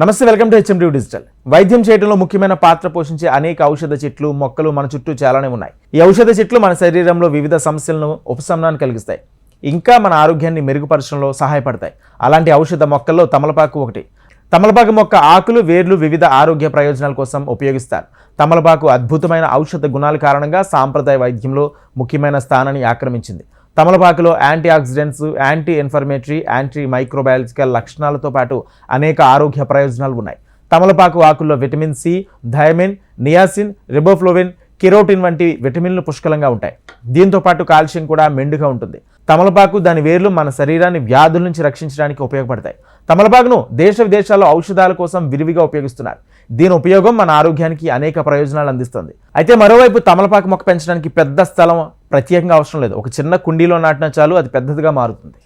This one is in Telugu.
నమస్తే వెల్కమ్ టు హెచ్ఎండి డిజిటల్. వైద్యం చేయడంలో ముఖ్యమైన పాత్ర పోషించే అనేక ఔషధ చెట్లు మొక్కలు మన చుట్టూ చాలానే ఉన్నాయి. ఈ ఔషధ చెట్లు మన శరీరంలో వివిధ సమస్యలను ఉపశమనాన్ని కలిగిస్తాయి. ఇంకా మన ఆరోగ్యాన్ని మెరుగుపరచడంలో సహాయపడతాయి. అలాంటి ఔషధ మొక్కల్లో తమలపాకు ఒకటి. తమలపాకు మొక్క ఆకులు వేర్లు వివిధ ఆరోగ్య ప్రయోజనాల కోసం ఉపయోగిస్తారు. తమలపాకు అద్భుతమైన ఔషధ గుణాల కారణంగా సాంప్రదాయ వైద్యంలో ముఖ్యమైన స్థానాన్ని ఆక్రమించింది. తమలపాకులో anti oxidants anti inflammatory anti microbiological లక్షణాలతో పాటు అనేక ఆరోగ్య ప్రయోజనాలు ఉన్నాయి. తమలపాకు ఆకుల్లో vitamin C thiamine niacin riboflavin carotene వంటి విటమిన్లు పుష్కలంగా ఉంటాయి. దీంతో పాటు కాల్షియం కూడా మెండుగా ఉంటుంది. తమలపాకు దాని వేర్లు మన శరీరాన్ని వ్యాధుల నుంచి రక్షించడానికి ఉపయోగపడతాయి. తమలపాకును దేశ విదేశాల్లో ఔషధాల కోసం విరివిగా ఉపయోగిస్తున్నారు. దీని ఉపయోగం మన ఆరోగ్యానికి అనేక ప్రయోజనాలు అందిస్తుంది. అయితే మరోవైపు తమలపాకు మొక్క పెంచడానికి పెద్ద స్థలం ప్రత్యేకంగా అవసరం లేదు. ఒక చిన్న కుండీలో నాటినా చాలు అది పెద్దదిగా మారుతుంది.